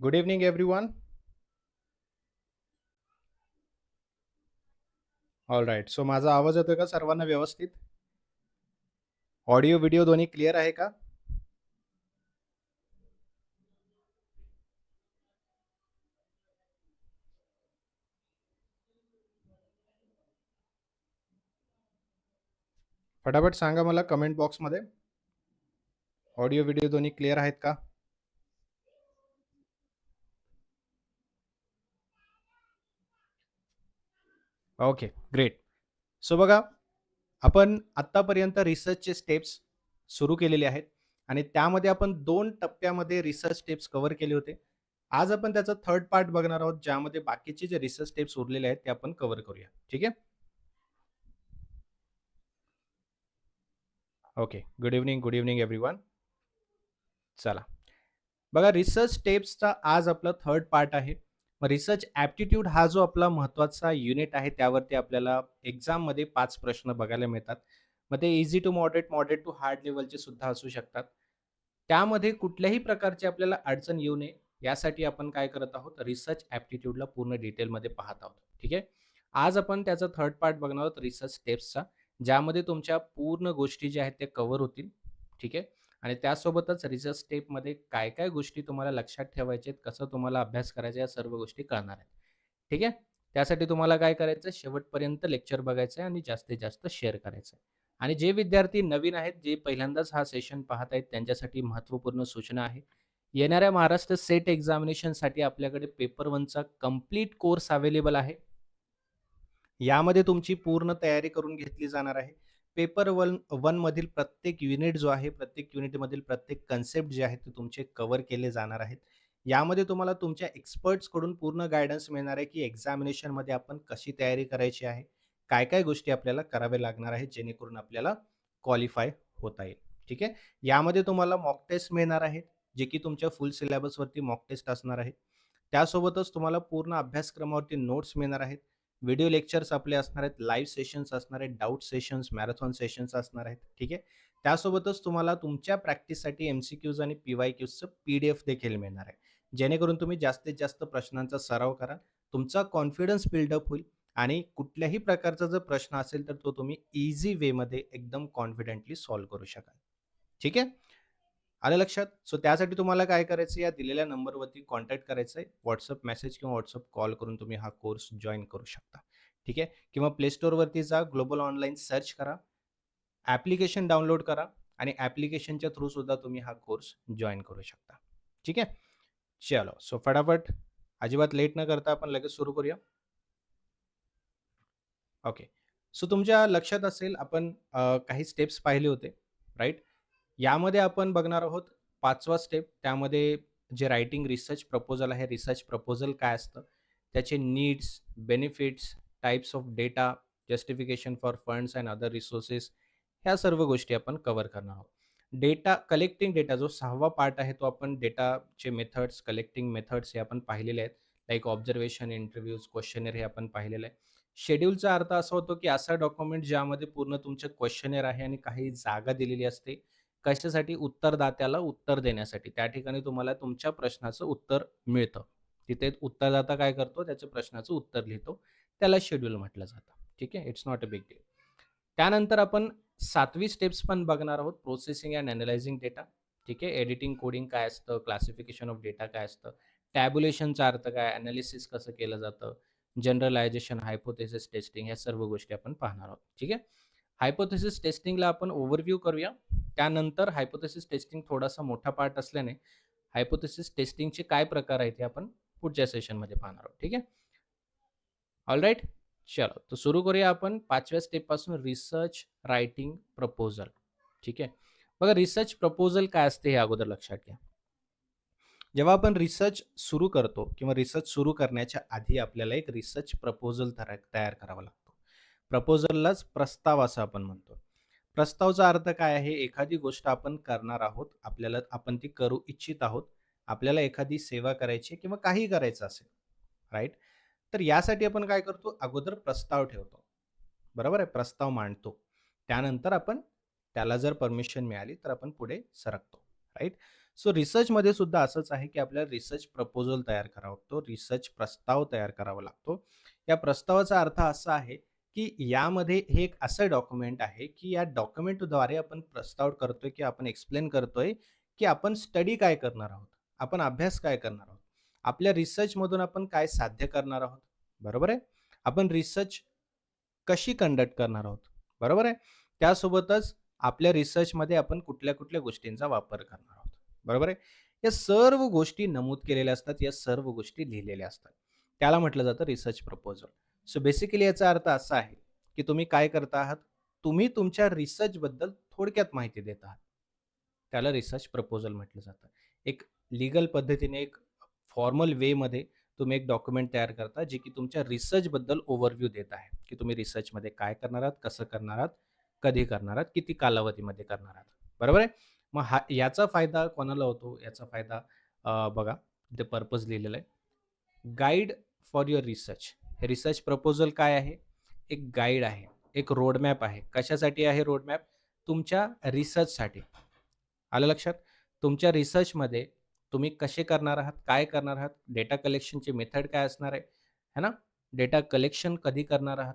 Good evening everyone. All right so माझा आवाज येतोय का सर्वांना व्यवस्थित? ऑडिओ व्हिडिओ दोन्ही क्लिअर आहे का? फटाफट सांगा मला कमेंट बॉक्समध्ये ऑडिओ व्हिडिओ दोन्ही क्लिअर आहेत का? Okay great. सो बघा आपण आत्तापर्यंत रिसर्चचे स्टेप्स सुरू केलेले आहेत आणि त्यामध्ये आपण दोन टप्प्यामध्ये रिसर्च स्टेप्स कव्हर केले होते. आज आपण त्याचा थर्ड पार्ट बघणार आहोत ज्यामध्ये बाकीचे जे रिसर्च स्टेप्स उरलेले आहेत ते आपण कव्हर करूया. ठीक आहे? Okay good evening good evening everyone. चला. बघा रिसर्च स्टेप्सचा आज आपला थर्ड पार्ट आहे. मग रिसर्च ॲप्टिट्यूड हा जो आपला महत्त्वाचा युनिट आहे त्यावरती आपल्याला एक्झाममध्ये पाच प्रश्न बघायला मिळतात. मग ते easy to moderate moderate to hard लेवलचे सुद्धा असू शकतात. त्यामध्ये कुठल्याही प्रकारची आपल्याला अडचण येऊ नये. यासाठी आपण काय करत आहोत? रिसर्च ॲप्टिट्यूडला पूर्ण डिटेलमध्ये पाहत आहोत. ठीक आहे? आज आपण त्याचा थर्ड पार्ट बघणार आहोत रिसर्च स्टेप्सचा ज्यामध्ये तुमच्या पूर्ण गोष्टी ज्या आहेत त्या कव्हर होतील. ठीक आहे? आणि त्यासोबतच रिसर्च स्टेपमध्ये काय काय गोष्टी तुम्हाला लक्षात ठेवायच्या आहेत कसं तुम्हाला अभ्यास करायचा या सर्व गोष्टी कळणार आहेत. ठीक आहे? त्यासाठी तुम्हाला काय करायचं आहे शेवटपर्यंत लेक्चर बघायचं आहे आणि जास्तीत जास्त शेअर करायचं आहे. आणि जे विद्यार्थी नवीन आहेत जे पहिल्यांदाच हा सेशन पाहत आहेत त्यांच्यासाठी महत्त्वपूर्ण सूचना आहे. येणाऱ्या महाराष्ट्र सेट एक्झामिनेशनसाठी आपल्याकडे पेपर वनचा कंप्लीट कोर्स अवेलेबल आहे. यामध्ये तुमची पूर्ण तयारी करून घेतली जाणार आहे. पेपर वन वनमधील प्रत्येक युनिट जो आहे प्रत्येक युनिटमधील प्रत्येक कन्सेप्ट जे आहेत ते तुमचे कव्हर केले जाणार आहेत. यामध्ये तुम्हाला तुमच्या एक्सपर्ट्सकडून पूर्ण गायडन्स मिळणार आहे की एक्झामिनेशनमध्ये आपण कशी तयारी करायची आहे काय काय गोष्टी आपल्याला कराव्या लागणार आहेत जेणेकरून आपल्याला क्वालिफाय होता येईल. ठीक आहे? यामध्ये तुम्हाला मॉक टेस्ट मिळणार आहेत जे की तुमच्या फुल सिलेबसवरती मॉक टेस्ट असणार आहेत. त्यासोबतच तुम्हाला पूर्ण अभ्यासक्रमावरती नोट्स मिळणार आहेत. व्हिडिओ लेक्चर्स आपले असणार आहेत लाईव्ह सेशन्स असणार आहेत डाऊट सेशन्स मॅरेथॉन सेशन्स असणार आहेत ठीक आहे? त्यासोबतच तुम्हाला तुमच्या प्रॅक्टिससाठी एम सी क्यूज आणि पी वाय क्यूजचं पी डी एफ देखील मिळणार आहे. जेणेकरून तुम्ही जास्तीत जास्त प्रश्नांचा सराव कराल तुमचा कॉन्फिडन्स बिल्डअप होईल आणि कुठल्याही प्रकारचा जर प्रश्न असेल तर तो तुम्ही इझी वेमध्ये एकदम कॉन्फिडेंटली सॉल्व्ह करू शकाल. ठीक आहे? आलं लक्षात? सो त्यासाठी तुम्हाला काय करायचं या दिलेल्या नंबरवरती कॉन्टॅक्ट करायचं आहे व्हॉट्सअप मेसेज किंवा व्हॉट्सअप कॉल करून तुम्ही हा कोर्स जॉईन करू शकता. ठीक आहे? किंवा प्ले स्टोअरवरती जा ग्लोबल ऑनलाईन सर्च करा. ॲप्लिकेशन डाउनलोड करा आणि ॲप्लिकेशनच्या थ्रू सुद्धा तुम्ही हा कोर्स जॉईन करू शकता. ठीक आहे? चलो. सो फटाफट. अजिबात लेट न करता आपण लगेच सुरू करूया. ओके सो तुमच्या लक्षात असेल आपण काही स्टेप्स पाहिले होते राईट यामध्ये आपण बघणार आहोत पाचवा स्टेप त्यामध्ये जे रायटिंग रिसर्च प्रपोजल आहे रिसर्च प्रपोजल काय असतं? त्याचे needs benefits types of data justification for funds and other resources ह्या सर्व गोष्टी आपण कव्हर करणार आहोत. डेटा कलेक्टिंग डेटा जो सहावा पार्ट आहे तो आपण डेटाचे मेथड्स कलेक्टिंग मेथड्स हे आपण पाहिलेले आहेत. लाईक ऑब्झर्वेशन इंटरव्ह्यूज क्वेश्चनर हे आपण पाहिलेलं आहे शेड्यूलचा अर्थ असा होतो की असा डॉक्युमेंट ज्यामध्ये पूर्ण तुमचे क्वेश्चनर आहे आणि काही जागा दिलेली असते. कशासाठी उत्तरदात्याला उत्तर देण्यासाठी? त्या ठिकाणी तुम्हाला तुमच्या प्रश्नाचं उत्तर मिळतं. तिथे उत्तरदाता काय करतो? त्याच्या प्रश्नाचं उत्तर लिहितो. त्याला शेड्यूल म्हटलं जातं. ठीक आहे? It's not a big deal त्यानंतर आपण सातवी स्टेप्स पण बघणार आहोत. प्रोसेसिंग अँड अनालायझिंग डेटा ठीक आहे? एडिटिंग कोडिंग काय असतं? क्लासिफिकेशन ऑफ डेटा काय असतं? टॅब्युलेशनचा अर्थ काय? अनालिसिस कसं केलं जातं? जनरलायझेशन हायपोथेसिस टेस्टिंग ह्या सर्व गोष्टी आपण पाहणार आहोत. ठीक आहे? हायपोथेसिस टेस्टिंगला आपण ओव्हरव्ह्यू करूया. त्यानंतर हायपोथेसिस टेस्टिंग थोडासा मोठा पार्ट असल्याने हायपोथेसिस टेस्टिंगचे काय प्रकार आहेत हे आपण पुढच्या सेशनमध्ये पाहणार आहोत. ठीक आहे? ऑल राईट चलो तर सुरू करूया आपण पाचव्या स्टेपपासून रिसर्च रायटिंग प्रपोजल ठीक आहे? बघा रिसर्च प्रपोजल काय असते हे अगोदर लक्षात घ्या. जेव्हा आपण रिसर्च सुरू करतो किंवा रिसर्च सुरू करण्याच्या आधी आपल्याला एक रिसर्च प्रपोजल तयार करावं लागतं. प्रपोजललाच प्रस्ताव असं आपण म्हणतो. प्रस्तावचा अर्थ काय आहे? एखादी गोष्ट आपण करणार आहोत आपल्याला आपण ती करू इच्छित आहोत आपल्याला एखादी सेवा करायची किंवा काही करायचं असेल राईट तर यासाठी आपण काय करतो? अगोदर प्रस्ताव ठेवतो. बरोबर आहे? प्रस्ताव मांडतो. त्यानंतर आपण त्याला जर परमिशन मिळाली तर आपण पुढे सरकतो राईट सो रिसर्चमध्ये सुद्धा असंच आहे, की आपल्याला रिसर्च प्रपोजल तयार करावा लागतो. रिसर्च प्रस्ताव तयार करावा लागतो. या प्रस्तावाचा अर्थ असा आहे, की यामध्ये हे एक असं डॉक्युमेंट आहे, की या डॉक्युमेंटद्वारे आपण प्रस्ताव करतोय, की आपण एक्सप्लेन करतोय, की आपण स्टडी काय करणार आहोत? आपण अभ्यास काय करणार आहोत? आपल्या रिसर्चमधून आपण काय साध्य करणार आहोत? बरोबर आहे? आपण रिसर्च कशी कंडक्ट करणार आहोत? बरोबर आहे? त्यासोबतच आपल्या रिसर्चमध्ये आपण कुठल्या-कुठल्या गोष्टींचा वापर करणार आहोत. बरोबर आहे? या सर्व गोष्टी नमूद केलेल्या असतात. या सर्व गोष्टी लिहिलेल्या असतात. त्याला म्हटलं जातं रिसर्च प्रपोजल. सो बेसिकली याचा अर्थ असा आहे, की तुम्ही काय करत आहात? तुम्ही तुमच्या रिसर्चबद्दल थोडक्यात माहिती देत आहात. त्याला रिसर्च प्रपोजल म्हटलं जातं. एक लीगल पद्धतीने एक फॉर्मल वेमध्ये तुम्ही एक डॉक्युमेंट तयार करता, जे की तुमच्या रिसर्चबद्दल ओव्हरव्ह्यू देत आहे, की तुम्ही रिसर्चमध्ये काय करणार आहात? कसं करणार आहात? कधी करणार आहात? किती कालावधीमध्ये करणार आहात? बरोबर आहे? मग हा याचा फायदा कोणाला होतो? याचा फायदा बघा द पर्पज लिहिलेला आहे. Guide for your research. Research proposal काय आहे? एक गाईड आहे. एक रोडमॅप आहे. कशासाठी आहे रोडमॅप? तुमच्या रिसर्चसाठी. आलं लक्षात? तुमच्या रिसर्चमध्ये तुम्ही कसे करणार आहात? काय करणार आहात? डेटा कलेक्शनची मेथड काय असणार आहे? है ना? डेटा कलेक्शन कधी करणार आहात?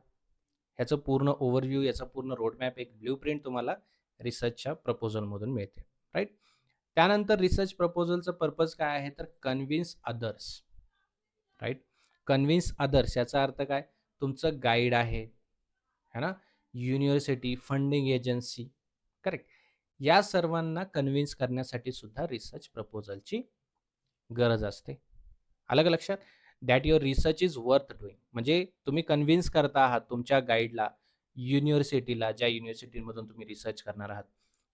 ह्याचं पूर्ण ओव्हरव्ह्यू, याचा पूर्ण रोडमॅप, एक ब्लूप्रिंट तुम्हाला रिसर्चच्या प्रपोजलमधून मिळते. राईट त्यानंतर रिसर्च प्रपोजलचं पर्पज काय आहे? तर convince others. Right convince others याचा अर्थ काय? तुमचं गाईड आहे. है ना? University, funding agency. करेक्ट? या सर्वांना कन्विन्स करण्यासाठी सुद्धा रिसर्च प्रपोजलची गरज असते. आलं का लक्षात? That your research is worth doing म्हणजे तुम्ही कन्विन्स करता आहात तुमच्या गाईडला, युनिव्हर्सिटीला, ज्या युनिव्हर्सिटीमधून तुम्ही रिसर्च करणार आहात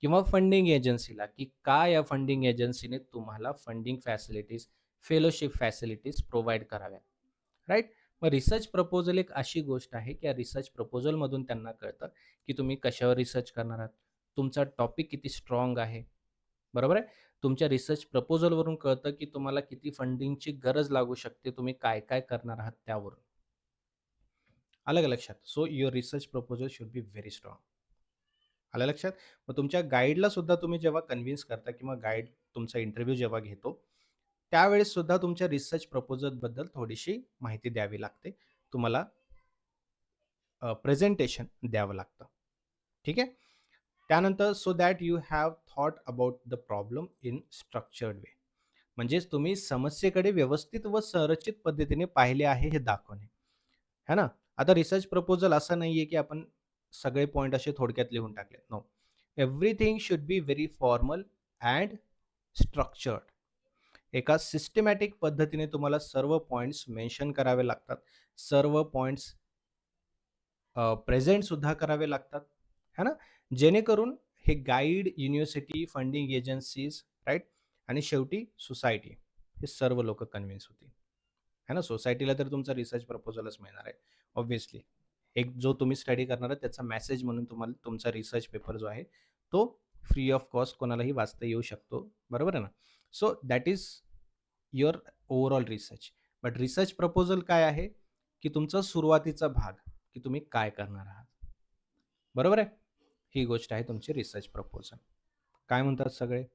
किंवा फंडिंग एजन्सीला, की का या फंडिंग एजन्सीने तुम्हाला funding facilities, fellowship facilities provide कराव्यात राईट मग रिसर्च प्रपोजल एक अशी गोष्ट आहे, की या रिसर्च प्रपोजलमधून त्यांना कळतं, की तुम्ही कशावर रिसर्च करणार आहात. तुमचा टॉपिक किती स्ट्राँग आहे. बरोबर आहे? तुमच्या रिसर्च प्रपोजलवरून कळतं, की तुम्हाला किती फंडिंगची गरज लागू शकते. तुम्ही काय-काय करणार आहात त्यावरून. आलं का लक्षात? So your research proposal should be very strong. आलं लक्षात? मग तुमच्या गाईडला सुद्धा तुम्ही जेव्हा कन्विन्स करता किंवा गाईड तुमचा इंटरव्ह्यू जेव्हा घेतो, त्यावेळेस सुद्धा तुमच्या रिसर्च प्रपोजलबद्दल थोडीशी माहिती द्यावी लागते. तुम्हाला प्रेझेंटेशन द्यावं लागतं. ठीक आहे? त्यानंतर so that you have thought about the problem in structured way. म्हणजेच तुम्ही समस्येकडे व्यवस्थित व संरचित पद्धतीने पाहिले आहे हे दाखवणे. है ना? आता रिसर्च प्रपोजल असं आहे की आपण सगळे पॉईंट असे थोडक्यात लिहून टाकले. No. Everything should be very formal and structured. एका सिस्टमॅटिक पद्धतीने तुम्हाला सर्व पॉईंट्स मेन्शन करावे लागतात. सर्व पॉईंट्स प्रेझेंटसुद्धा प्रेझेंट सुद्धा करावे लागतात. है ना? जेणेकरून हे guide, university, funding agencies, right आणि शेवटी सोसायटी हे सर्व लोक कन्विन्स होतील. है ना? सोसायटीला तर तुमचा रिसर्च प्रपोजलच मिळणार आहे ऑब्व्हियसली. एक जो तुम्ही स्टडी करणार आहे त्याचा मेसेज म्हणून तुम्हाला तुमचा रिसर्च पेपर जो आहे, तो फ्री ऑफ कॉस्ट कोणालाही वाचता येऊ शकतो. बरोबर आहे ना? So that is your overall research. But research proposal काय आहे? की तुमचा सुरुवातीचा भाग, की तुम्ही काय करणार आहात. बरोबर आहे? ही गोष्ट आहे तुमची रिसर्च प्रपोजल. काय म्हणतात सगळे?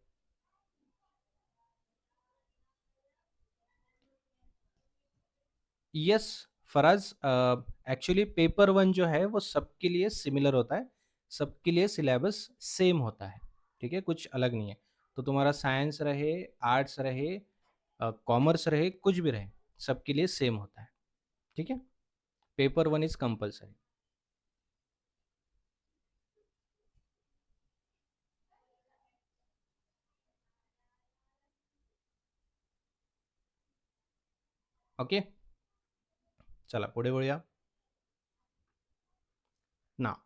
Yes, Faraz uh, actually paper one जो है वो सबके लिए सिमिलर होता है। सबके लिए सिलेबस सेम होता है। ठीक है? कुछ अलग नहीं है। तो तुम्हारा साइंस रहे, आर्ट्स रहे कॉमर्स रहे, कुछ भी रहे, सबके लिए सेम होता है। ठीक है? Paper one is compulsory. Okay? चला पुढे वळूया. नाव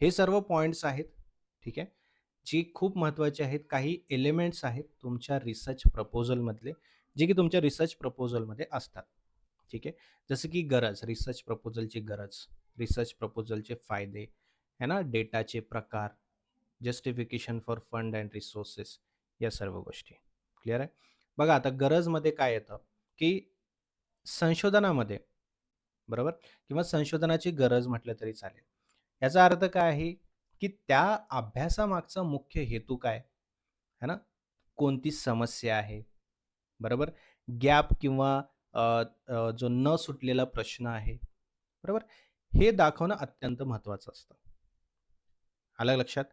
हे सर्व पॉइंट्स आहेत. ठीक आहे? जी खूप महत्त्वाचे आहेत. काही एलिमेंट्स आहेत तुमच्या रिसर्च प्रपोजलमधले, जे की तुमच्या रिसर्च प्रपोजलमध्ये असतात. ठीक आहे? जसं की गरज, रिसर्च प्रपोजलची गरज, रिसर्च प्रपोजलचे फायदे, है ना? डेटाचे प्रकार, justification for fund and resources या सर्व गोष्टी. क्लिअर आहे? बघा आता गरजमध्ये काय येतं, की संशोधनामध्ये बरोबर? किंवा संशोधनाची गरज म्हटलं तरी चालेल. याचा अर्थ काय आहे, की त्या अभ्यासामागचा मुख्य हेतू काय? है ना? कोणती समस्या आहे, बरोबर? गॅप किंवा जो न सुटलेला प्रश्न आहे, बरोबर? हे दाखवणं अत्यंत महत्त्वाचं असतं. आलं लक्षात?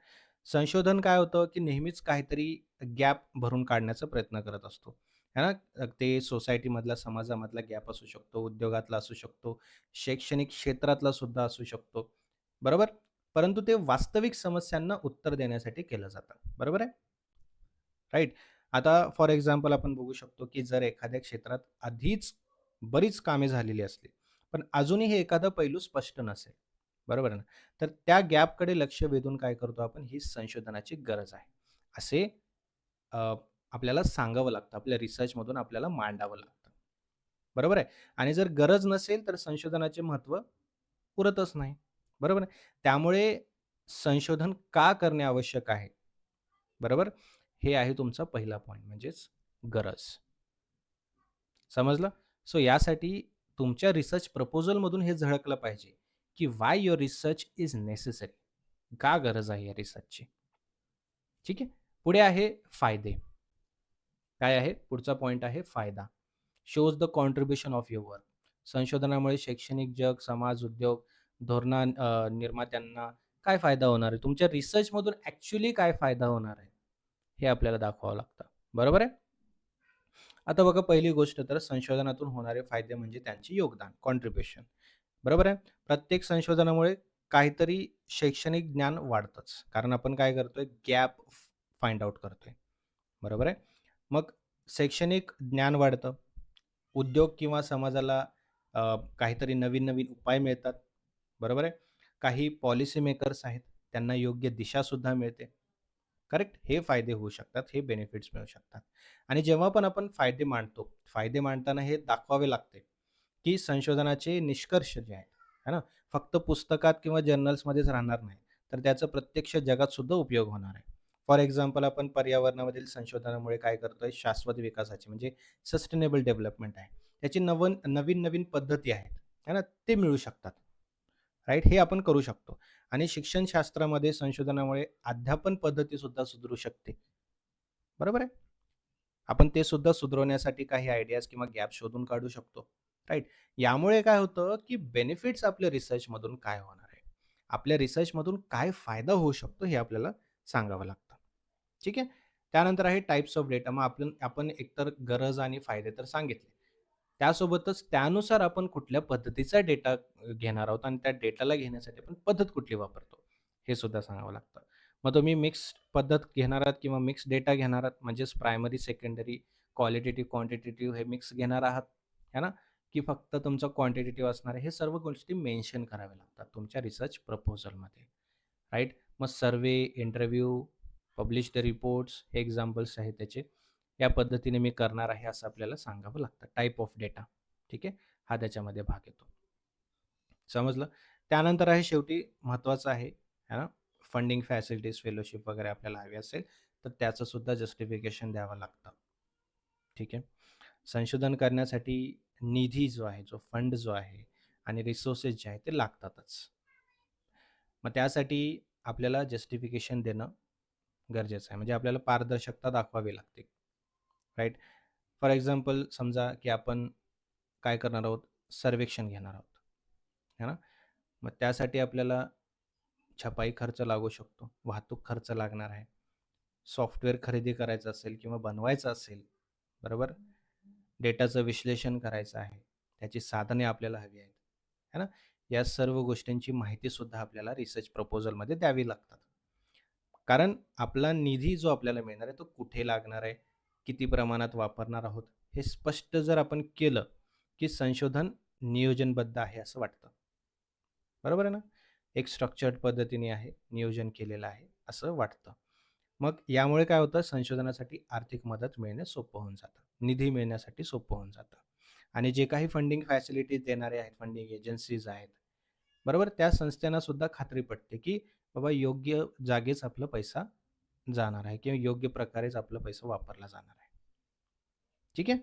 संशोधन काय होतं, की नेहमीच काहीतरी गॅप भरून काढण्याचा प्रयत्न करत असतो. है ना? ते सोसायटीमधला, समाजामधला गॅप असू शकतो, उद्योगातला असू शकतो, शैक्षणिक क्षेत्रातला सुद्धा असू शकतो. बरोबर? परंतु ते वास्तविक समस्यांना उत्तर देण्यासाठी केलं जातं. बरोबर आहे? राईट आता फॉर एक्झाम्पल आपण बघू शकतो, की जर एखाद्या क्षेत्रात आधीच बरीच कामे झालेली असली, पण अजूनही हे एखादा पैलू स्पष्ट नसेल, बरोबर आहे ना? तर त्या गॅपकडे लक्ष वेधून काय करतो आपण, ही संशोधनाची गरज आहे. असे आपल्याला सांगावं लागतं. आपल्या रिसर्चमधून आपल्याला मांडावं लागतं. बरोबर आहे? आणि जर गरज नसेल, तर संशोधनाचे महत्त्व उरतच नाही. बरोबर आहे? त्यामुळे संशोधन का करणे आवश्यक आहे? बरोबर? हे आहे तुमचा पहिला पॉईंट म्हणजेच गरज. समजलं? सो यासाठी तुमच्या रिसर्च प्रपोजलमधून हे झळकलं पाहिजे, की why your research is necessary. का गरज आहे या रिसर्चची? ठीक आहे. पुढे आहे फायदे. काय आहे? पुढचा पॉईंट आहे फायदा. Shows the contribution of your work. संशोधनामुळे शैक्षणिक जग, समाज, उद्योग, धोरणा निर्मात्यांना काय फायदा होणार आहे? तुमच्या रिसर्चमधून ॲक्च्युली काय फायदा होणार आहे? हे आपल्याला दाखवावं लागतं. बरोबर आहे? आता बघा पहिली गोष्ट तर संशोधनातून होणारे फायदे म्हणजे त्यांचे योगदान, कॉन्ट्रिब्युशन. बरोबर आहे? प्रत्येक संशोधनामुळे काहीतरी शैक्षणिक ज्ञान वाढतंच. कारण आपण काय करतोय? गॅप फाइंड आउट करतोय. बरोबर आहे? मग शैक्षणिक ज्ञान वाढतं. उद्योग किंवा समाजाला काहीतरी नवीन-नवीन उपाय मिळतात. बरोबर आहे? काही पॉलिसी मेकर्स आहेत, त्यांना योग्य दिशासुद्धा मिळते. करेक्ट? हे फायदे होऊ शकतात, हे बेनिफिट्स मिळू शकतात. आणि जेव्हा पण आपण फायदे मांडतो, फायदे मांडताना हे दाखवावे लागते, की संशोधनाचे निष्कर्ष जे आहेत, है ना? फक्त पुस्तकात किंवा जर्नल्समध्येच राहणार नाही, तर त्याचा प्रत्यक्ष जगात सुद्धा उपयोग होणार आहे. फॉर एक्झाम्पल आपण पर्यावरणामधील संशोधनामुळे काय करतोय? शाश्वत विकासाची म्हणजे सस्टेनेबल डेव्हलपमेंट आहे. त्याची नवन नवीन-नवीन पद्धती आहेत, है ना? ते मिळू शकतात. राईट हे आपण करू शकतो. आणि शिक्षणशास्त्रामध्ये संशोधनामुळे अध्यापन पद्धती सुद्धा सुधरू शकते. बरोबर आहे? आपण ते सुद्धा सुधरवण्यासाठी काही आयडियाज किंवा गॅप शोधून काढू शकतो. राईट यामुळे काय होतं, की बेनिफिट्स आपल्या रिसर्चमधून काय होणार आहे? आपल्या रिसर्चमधून काय फायदा होऊ शकतो हे आपल्याला सांगावं लागतं. ठीक आहे? त्यानंतर आहे टाईप्स ऑफ डेटा. मग आपण आपण एकतर गरज आणि फायदे तर सांगितले. त्यासोबतच त्यानुसार आपण कुठल्या पद्धतीचा डेटा घेणार आहोत आणि त्या डेटाला घेण्यासाठी आपण पद्धत कुठली वापरतो, हे सुद्धा सांगावं लागतं. मग तुम्ही मिक्स पद्धत घेणार आहात किंवा मिक्स डेटा घेणार आहात म्हणजेच प्रायमरी, सेकंडरी, क्वालिटेटिव्ह, क्वांटिटेटिव्ह हे मिक्स घेणार आहात, है ना? की फक्त तुमचं क्वांटिटेटिव्ह असणार आहे. हे सर्व गोष्टी मेन्शन कराव्या लागतात तुमच्या रिसर्च प्रपोजलमध्ये. राईट मग survey interview, publish the reports हे एक्झाम्पल्स आहेत त्याचे. या पद्धतीने मी करणार आहे असं आपल्याला सांगावं लागतं. Type of data. ठीक आहे? हा त्याच्यामध्ये भाग येतो. समजलं? त्यानंतर आहे शेवटी महत्त्वाचं आहे, है ना? फंडिंग फॅसिलिटीज, फेलोशिप वगैरे आपल्याला हवी असेल, तर त्याचं सुद्धा जस्टिफिकेशन द्यावं लागतं. ठीक आहे? संशोधन करण्यासाठी निधी जो आहे, जो फंड जो आहे आणि रिसोर्सेस जे आहे ते लागतातच. मग त्यासाठी आपल्याला जस्टिफिकेशन देणं गरजेचं आहे. म्हणजे आपल्याला पारदर्शकता दाखवावी लागते. राईट फॉर एक्झाम्पल समजा, की आपण काय करणार आहोत? सर्वेक्षण घेणार आहोत. है ना? मग त्यासाठी आपल्याला छपाई खर्च लागू शकतो, वाहतूक खर्च लागणार आहे. सॉफ्टवेअर खरेदी करायचं असेल किंवा बनवायचं असेल, बरोबर? डेटाचं विश्लेषण करायचं आहे. त्याची साधने आपल्याला हवी आहेत. है ना? या सर्व गोष्टींची माहितीसुद्धा आपल्याला रिसर्च प्रपोजलमध्ये द्यावी लागतात. कारण आपला निधी जो आपल्याला मिळणार आहे, तो कुठे लागणार आहे? किती प्रमाणात वापरणार आहोत? हे स्पष्ट जर आपण केलं, की संशोधन नियोजनबद्ध आहे असं वाटतं. बरोबर आहे ना? एक स्ट्रक्चर्ड पद्धतीने आहे, नियोजन केलेलं आहे असं वाटतं. मग यामुळे काय होतं? संशोधनासाठी आर्थिक मदत मिळणे सोपं होऊन जातं. निधी मिळण्यासाठी सोपं होऊन जातं. आणि जे काही फंडिंग फॅसिलिटीज देणारे आहेत, फंडिंग एजन्सीज आहेत, बरोबर? त्या संस्थांना सुद्धा खात्री पटते, की बाबा योग्य जागेच आपला पैसा जाणार आहे किंवा योग्य प्रकारेच आपला पैसा वापरला जाणार आहे. ठीक आहे?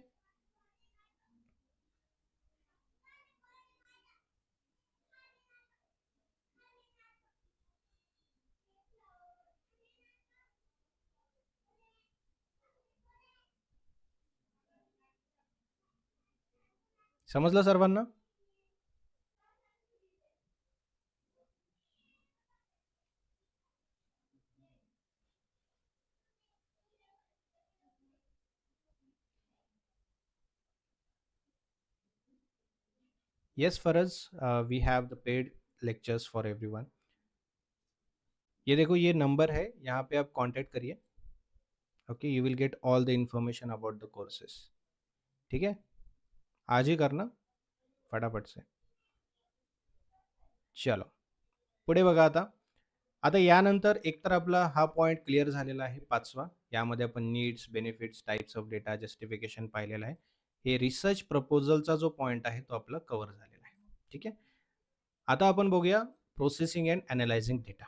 समजलं सर्वांना? Yes Faraz uh, we have the paid lectures for everyone. ये देखो ये नंबर है यहाँ पे आप कांटेक्ट करिए okay you will get all the information about the courses ठीक है? आज ही करना फटाफट से। चलो पुढे बघा आता. आता यानंतर एकतर आपला हा पॉईंट क्लिअर झालेला आहे पाचवा. यामध्ये आपण needs benefits types of data justification पाहिलेलं आहे. हे रिसर्च प्रपोजलचा जो पॉईंट आहे तो आपला कव्हर झालेला आहे. ठीक आहे? आता आपण बघूया प्रोसेसिंग अँड अनालायझिंग डेटा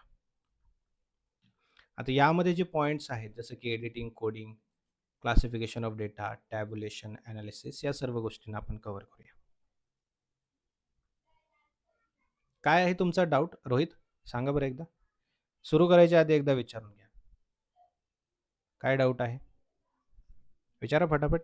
आता यामध्ये जे पॉईंट्स आहेत जसं की editing coding classification of data tabulation analysis या सर्व गोष्टींना आपण कव्हर करूया. काय आहे तुमचा डाऊट रोहित सांगा बरं एकदा. सुरू करायच्या आधी एकदा विचारून घ्या. काय डाऊट आहे? विचारा फटाफट.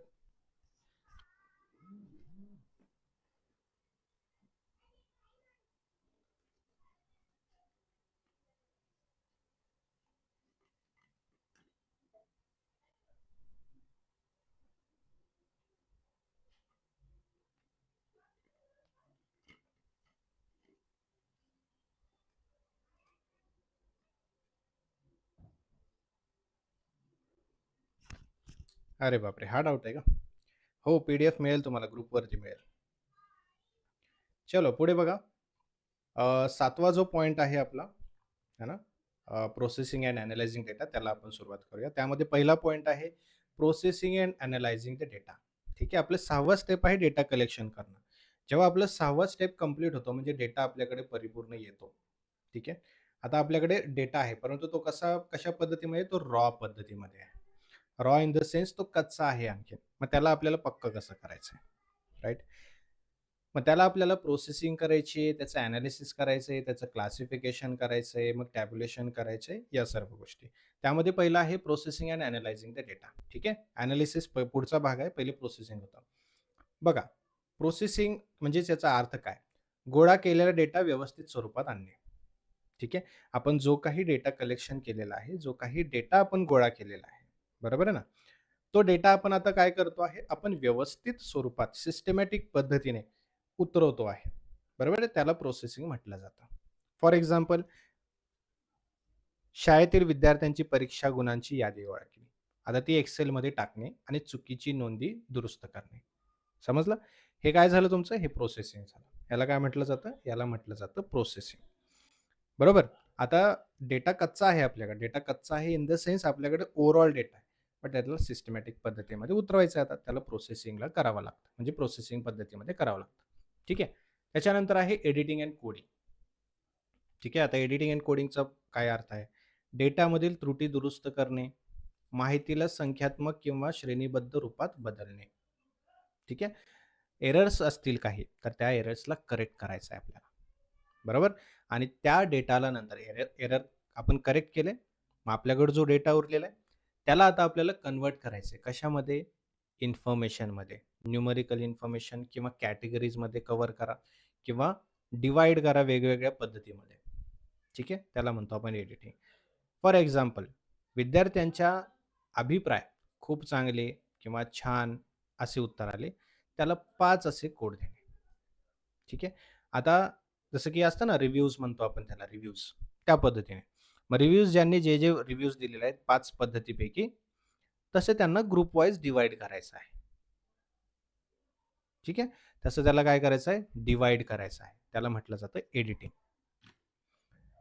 अरे बापरे! हा डाऊट आहे का? हो पी डी एफ मिळेल तुम्हाला ग्रुपवरती मिळेल. चलो पुढे बघा. सातवा जो पॉईंट आहे आपला है ना? प्रोसेसिंग अँड अनालायझिंग डेटा त्याला आपण सुरुवात करूया. त्यामध्ये पहिला पॉईंट आहे processing and analysing the data ठीक आहे? आपलं सहावा स्टेप आहे डेटा कलेक्शन करणं. जेव्हा आपलं सहावा स्टेप कंप्लीट होतो म्हणजे डेटा आपल्याकडे परिपूर्ण येतो. ठीक आहे? आता आपल्याकडे डेटा आहे परंतु तो कसा कशा पद्धतीमध्ये? तो रॉ पद्धतीमध्ये आहे. रॉ इन द सेन्स तो कच्चा आहे आणखीन. मग त्याला आपल्याला पक्क कसं करायचं आहे राईट मग त्याला आपल्याला प्रोसेसिंग करायची आहे त्याचं ॲनालिसिस करायचं आहे त्याचं क्लासिफिकेशन करायचं आहे मग टॅब्युलेशन करायचं आहे या सर्व गोष्टी. त्यामध्ये पहिला आहे processing and analysing the data ठीक आहे? ॲनालिसिस पुढचा भाग आहे पहिले प्रोसेसिंग होतं. बघा प्रोसेसिंग म्हणजेच याचा अर्थ काय? गोळा केलेला डेटा व्यवस्थित स्वरूपात आणणे. ठीक आहे? आपण जो काही डेटा कलेक्शन केलेला आहे जो काही डेटा आपण गोळा केलेला आहे बरोबर आहे ना? तो डेटा आपण आता काय करतो आहे? आपण व्यवस्थित स्वरूपात सिस्टमॅटिक पद्धतीने उतरवतो आहे. बरोबर आहे? त्याला प्रोसेसिंग म्हटलं जातं. फॉर एक्झाम्पल शाळेतील विद्यार्थ्यांची परीक्षा गुणांची यादी गोळा केली आता ती एक्सेलमध्ये टाकणे आणि चुकीची नोंदी दुरुस्त करणे. समजलं? हे काय झालं तुमचं? हे प्रोसेसिंग झालं. याला काय म्हटलं जातं? याला म्हटलं जातं प्रोसेसिंग बरोबर? आता डेटा कच्चा आहे आपल्याकडे. डेटा कच्चा आहे इन द सेन्स आपल्याकडे ओव्हरऑल डेटा आहे. पण त्याला सिस्टमॅटिक पद्धतीमध्ये उतरवायचं आहे. आता त्याला प्रोसेसिंगला करावं लागतं. म्हणजे प्रोसेसिंग पद्धतीमध्ये करावं लागतं. ठीक आहे? त्याच्यानंतर आहे एडिटिंग अँड कोडिंग ठीक आहे? आता एडिटिंग अँड कोडिंगचा काय अर्थ आहे? डेटामधील त्रुटी दुरुस्त करणे माहितीला संख्यात्मक किंवा श्रेणीबद्ध रूपात बदलणे. ठीक आहे? एरर्स असतील काही तर त्या एरर्सला करेक्ट करायचं आहे आपल्याला. बरोबर? आणि त्या डेटाला नंतर एरर एरर आपण करेक्ट केले. मग आपल्याकडे जो डेटा उरलेला आहे त्याला आता आपल्याला कन्वर्ट करायचं आहे कशामध्ये? इन्फॉर्मेशनमध्ये. न्यूमरिकल इन्फॉर्मेशन किंवा कॅटेगरीजमध्ये कवर करा किंवा डिवाइड करा वेगवेगळ्या पद्धतीमध्ये. ठीक आहे? त्याला म्हणतो आपण एडिटिंग. फॉर एक्झाम्पल विद्यार्थ्यांच्या अभिप्राय खूप चांगले किंवा छान असे उत्तर आले त्याला पाच असे कोड देणे. ठीक आहे? आता जसं की असतं ना रिव्ह्यूज म्हणतो आपण त्याला रिव्ह्यूज. त्या पद्धतीने. मग रिव्ह्यूज ज्यांनी जे जे रिव्ह्यूज दिलेले आहेत पाच पद्धतीपैकी तसे त्यांना ग्रुप वाईज डिवाइड करायचं आहे. ठीक आहे? तसं त्याला काय करायचं आहे? डिवाइड करायचं आहे. त्याला म्हटलं जातं एडिटिंग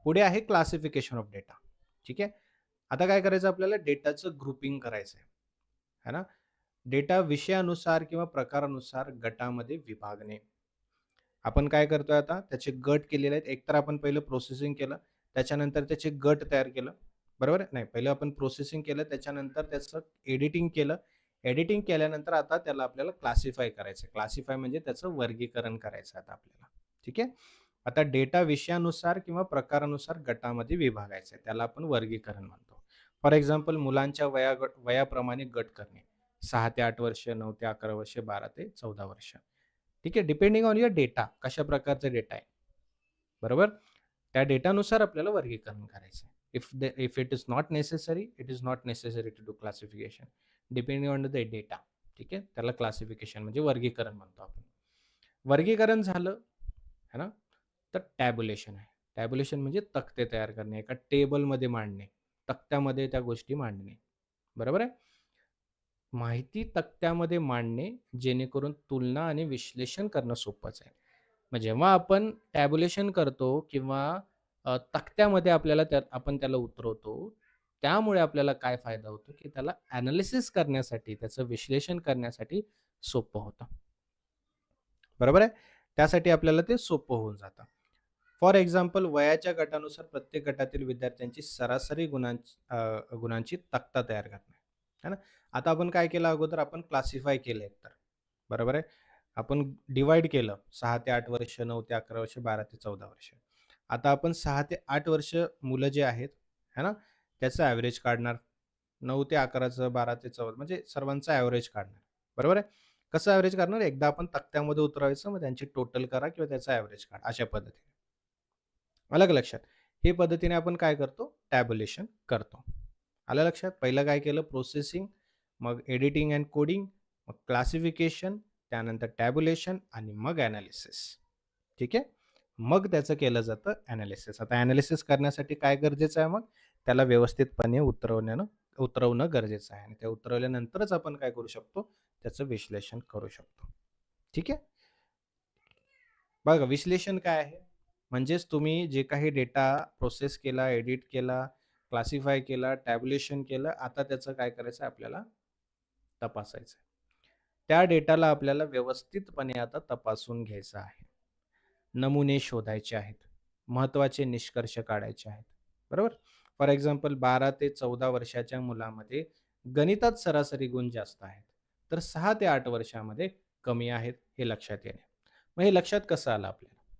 पुढे आहे क्लासिफिकेशन ऑफ डेटा ठीक आहे? आता काय करायचं आपल्याला? डेटाचं ग्रुपिंग करायचं आहे. है ना? डेटा विषयानुसार किंवा प्रकारानुसार गटामध्ये विभागणे. आपण काय करतोय आता? त्याचे गट केलेले आहेत. एकतर आपण पहिलं प्रोसेसिंग केलं. त्याच्यानंतर त्याचे गट तयार केलं. बरोबर आहे? नाही पहिलं आपण प्रोसेसिंग केलं त्याच्यानंतर त्याचं एडिटिंग केलं. एडिटिंग केल्यानंतर आता त्याला आपल्याला क्लासिफाय करायचं क्लासिफाय म्हणजे त्याचं वर्गीकरण करायचं आता आपल्याला. ठीक आहे? आता डेटा विषयानुसार किंवा प्रकारानुसार गटामध्ये विभागायचं आहे त्याला आपण वर्गीकरण म्हणतो. फॉर एक्झाम्पल मुलांच्या वया वयाप्रमाणे गट करणे. सहा ते आठ वर्ष नऊ ते अकरा वर्ष बारा ते चौदा वर्ष. ठीक आहे? डिपेंडिंग ऑन युअर डेटा कशा प्रकारचा डेटा आहे? बरोबर? त्या डेटानुसार आपल्याला वर्गीकरण करायचं आहे if the if it is not necessary it is not necessary to do classification depending on the data ठीक आहे? त्याला क्लासिफिकेशन म्हणजे वर्गीकरण म्हणतो आपण. वर्गीकरण झालं है ना? तर टॅब्युलेशन आहे. टॅब्युलेशन म्हणजे तक्ते तयार करणे एका टेबलमध्ये मांडणे तक्त्यामध्ये त्या गोष्टी मांडणे. बरोबर आहे? माहिती तक्त्यामध्ये मांडणे जेणेकरून तुलना आणि विश्लेषण करणं सोपंच आहे. मग जेव्हा आपण टॅब्युलेशन करतो किंवा तक्त्यामध्ये आपल्याला त्या आपण त्याला उतरवतो त्यामुळे आपल्याला काय फायदा होतो? की त्याला ॲनालिसिस करण्यासाठी त्याचं विश्लेषण करण्यासाठी सोपं होतं. बरोबर आहे? त्यासाठी आपल्याला ते सोपं होऊन जातं. फॉर एक्झाम्पल वयाच्या गटानुसार प्रत्येक गटातील विद्यार्थ्यांची सरासरी गुणांची गुणांची तक्ता तयार करणे. है ना? आता आपण काय केलं अगोदर? आपण क्लासिफाय केलं तर बरोबर आहे? आपण डिवाइड केलं सहा ते आठ वर्ष नऊ ते अकरा वर्ष बारा ते चौदा वर्ष. आता आपण सहा ते आठ वर्ष मुलं जे आहेत है ना? त्याचं ॲव्हरेज काढणार. नऊ ते अकराचं बारा ते चौदा म्हणजे सर्वांचा ॲव्हरेज काढणार. बरोबर आहे? कसं ॲव्हरेज करणार? एकदा आपण तक्त्यामध्ये उतरवायचं मग त्यांची टोटल करा किंवा त्याचा ॲव्हरेज काढा अशा पद्धतीने. अलग लक्षात? हे पद्धतीने आपण काय करतो? टॅब्युलेशन करतो. आलं लक्षात? पहिलं काय केलं? प्रोसेसिंग मग एडिटिंग अँड कोडिंग मग क्लासिफिकेशन त्यानंतर टॅब्युलेशन आणि मग ॲनालिसिस. ठीक आहे? मग त्याचं केलं जातं ॲनालिसिस. आता ॲनालिसिस करण्यासाठी काय गरजेचं आहे मग? त्याला व्यवस्थितपणे उतरवण्यानं उतरवणं गरजेचं आहे आणि ते उतरवल्यानंतरच आपण काय करू शकतो? त्याचं विश्लेषण करू शकतो. ठीक आहे? बघा विश्लेषण काय आहे? म्हणजेच तुम्ही जे काही डेटा प्रोसेस केला एडिट केला क्लासिफाय केला टॅब्युलेशन केलं आता त्याचं काय करायचं आहे? आपल्याला तपासायचं आहे. त्या डेटाला आपल्याला व्यवस्थितपणे आता तपासून घ्यायचं आहे. नमुने शोधायचे आहेत. महत्त्वाचे निष्कर्ष काढायचे आहेत. बरोबर? फॉर एक्झाम्पल बारा ते चौदा वर्षाच्या मुलामध्ये गणितात सरासरी गुण जास्त आहेत. तर सहा ते आठ वर्षामध्ये कमी आहेत हे लक्षात येणे. मग हे लक्षात कसं आलं आपल्याला?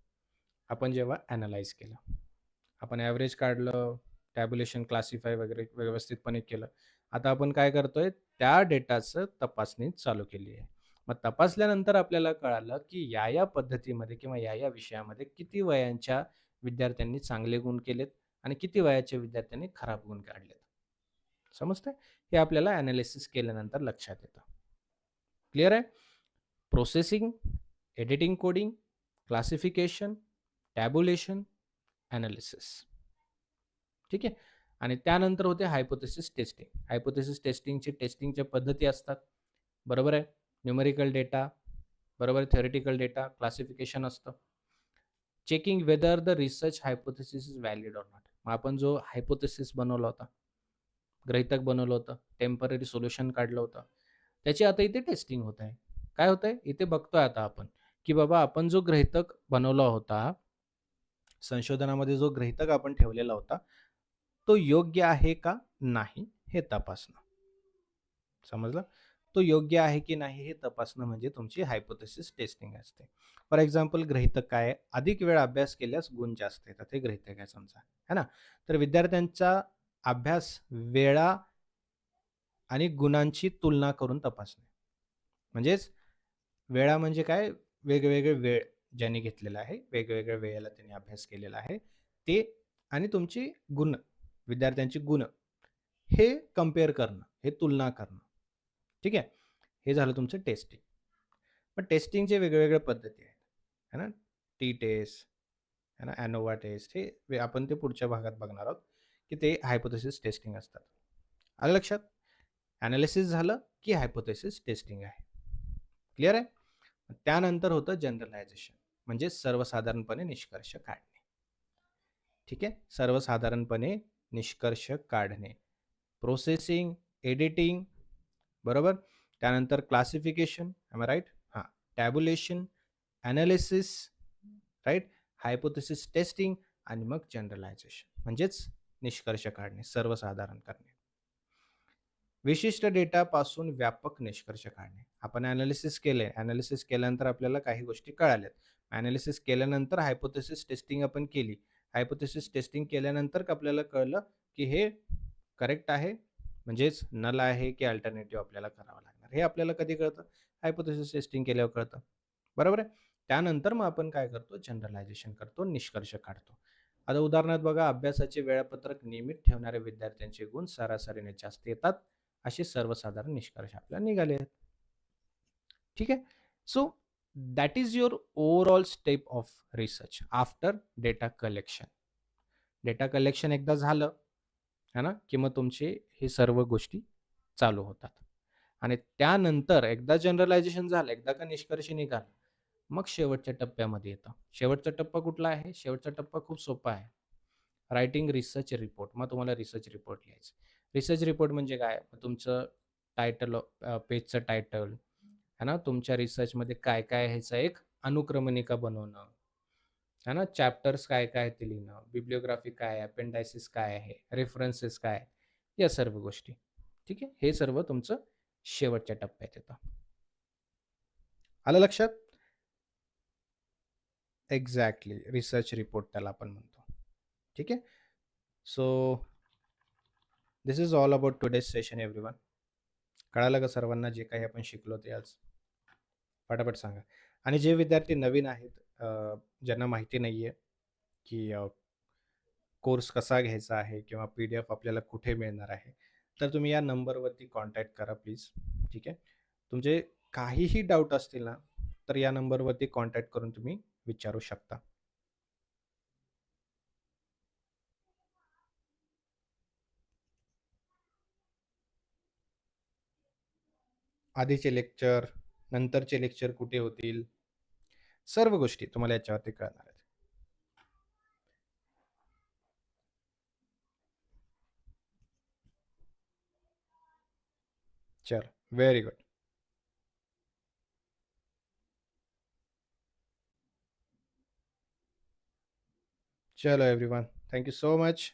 आपण जेव्हा ॲनालाइज केलं. आपण ॲव्हरेज काढलं टॅब्युलेशन क्लासिफाय वगैरे व्यवस्थितपणे केलं. आता आपण काय करतोय त्या डेटाचं तपासणी चालू केली आहे. मग तपासल्यानंतर आपल्याला कळालं की या या पद्धतीमध्ये किंवा या या विषयामध्ये किती वयांच्या विद्यार्थ्यांनी चांगले गुण केलेत आणि किती वयाच्या विद्यार्थ्यांनी खराब गुण काढलेत. समजतंय? हे आपल्याला ॲनालिसिस केल्यानंतर लक्षात येतं. क्लिअर आहे? Processing editing coding classification tabulation analysis ठीक आहे? आणि त्यानंतर होते हायपोथेसिस टेस्टिंग हायपोथेसिस टेस्टिंगची टेस्टिंगच्या पद्धती असतात. बरोबर आहे? न्युमेरिकल डेटा बरोबर थेअरिटिकल डेटा क्लासिफिकेशन असतं. Checking whether the research hypothesis is valid or not मग आपण जो हायपोथेसिस बनवला होता गृहितक बनवलं होतं टेंपररी सोल्युशन काढलं होतं त्याची आता इथे टेस्टिंग होत आहे. काय होत आहे? इथे बघतोय आता आपण की बाबा आपण जो गृहितक बनवला होता संशोधनामध्ये जो गृहितक आपण ठेवलेला होता तो योग्य आहे का नाही हे तपासणं. समजलं? तो योग्य आहे की नाही हे तपासणं म्हणजे तुमची हायपोथेसिस टेस्टिंग असते. फॉर एक्झाम्पल ग्रहितक काय अधिक वेळ अभ्यास केल्यास गुण जास्त येतात. हे ग्रहितक आहे समजा. है ना? तर विद्यार्थ्यांचा अभ्यास वेळा आणि गुणांची तुलना करून तपासणे. म्हणजेच वेळा म्हणजे काय? वेगवेगळे वेळ ज्यांनी घेतलेला आहे वेगवेगळ्या वेळेला त्यांनी अभ्यास केलेला आहे ते आणि तुमची गुण. विद्यार्थ्यांची गुण. हे कंपेअर करणं हे तुलना करणं. ठीक आहे? हे झालं तुमचं टेस्टिंग पण टेस्टिंगचे वेगवेगळ्या पद्धती आहेत. है ना? टी टेस्ट है ना? ॲनोवा टेस्ट हे आपण ते पुढच्या भागात बघणार आहोत की ते हायपोथेसिस टेस्टिंग असतात. आलं लक्षात? ॲनालिसिस झालं की हायपोथेसिस टेस्टिंग आहे. क्लिअर आहे? त्यानंतर होतं जनरलायझेशन म्हणजे सर्वसाधारणपणे निष्कर्ष काढणे. ठीक आहे? सर्वसाधारणपणे निष्कर्ष काढणे. प्रोसेसिंग एडिटिंग बरोबर? त्यानंतर क्लासिफिकेशन एम राईट हां. Tabulation analysis right hypothesis testing आणि मग जनरलायझेशन म्हणजेच निष्कर्ष काढणे सर्वसाधारण करणे. विशिष्ट डेटापासून व्यापक निष्कर्ष काढणे. आपण ॲनालिसिस केले. ॲनालिसिस केल्यानंतर आपल्याला काही गोष्टी कळाल्यात. ॲनालिसिस केल्यानंतर हायपोथेसिस टेस्टिंग आपण केली. हायपोथेसिस टेस्टिंग केल्यानंतर आपल्याला कळलं की हे करेक्ट आहे म्हणजेच नल आहे की अल्टरनेटिव्ह आपल्याला करावं लागणार हे आपल्याला कधी कळतं हायपोथेसिस टेस्टिंग केल्यावर कळतं बरोबर आहे? त्यानंतर मग आपण काय करतो जनरलायझेशन करतो, निष्कर्ष काढतो. आता उदाहरणार्थ बघा अभ्यासाचे वेळापत्रक नियमित ठेवणाऱ्या विद्यार्थ्यांचे गुण सरासरीने जास्त येतात. असे सर्वसाधारण निष्कर्ष आपल्याला निघाले आहेत. ठीक आहे? So that is your overall step of research after data collection. Data collection एकदा झालं, है ना, की मग तुमचे हे सर्व गोष्टी चालू होतात. आणि त्यानंतर एकदा जनरलायझेशन झालं, एकदा का निष्कर्ष निघाला, मग शेवटच्या टप्प्यामध्ये येतं. शेवटचा टप्पा कुठला आहे? शेवटचा टप्पा खूप सोपा आहे. Writing research report. मग तुम्हाला रिसर्च रिपोर्ट लिहायचं. रिसर्च रिपोर्ट म्हणजे काय? तुमचं टायटल पेजचं टायटल, है ना, तुमच्या रिसर्चमध्ये काय-काय ह्याचा एक अनुक्रमणिका बनवणं, है ना, चॅप्टर्स काय-काय आहे ते लिहिणं, बिब्लिओग्राफी काय आहे, अपेंडायसिस काय आहे, रेफरन्सेस काय आहे, या सर्व गोष्टी. ठीक आहे? हे सर्व तुमचं शेवटच्या टप्प्यात येतं. आलं लक्षात? एक्झॅक्टली. रिसर्च रिपोर्ट त्याला आपण म्हणतो. ठीक आहे? So this is all about today's session everyone. कळालं का सर्वांना जे काही आपण शिकलो ते आज? पटापट सांगा. आणि जे विद्यार्थी नवीन आहेत ज्यांना माहिती नाही आहे की कोर्स कसा घ्यायचा आहे किंवा पी-डी-एफ आपल्याला कुठे मिळणार आहे, तर तुम्ही या नंबरवरती कॉन्टॅक्ट करा प्लीज. ठीक आहे? तुमचे काहीही डाऊट असतील ना, तर या नंबरवरती कॉन्टॅक्ट करून तुम्ही विचारू शकता. आधीचे लेक्चर, नंतरचे लेक्चर कुठे होतील, सर्व गोष्टी तुम्हाला याच्यावरती कळणार आहेत. चल व्हेरी गुड. चलो everyone thank you so much.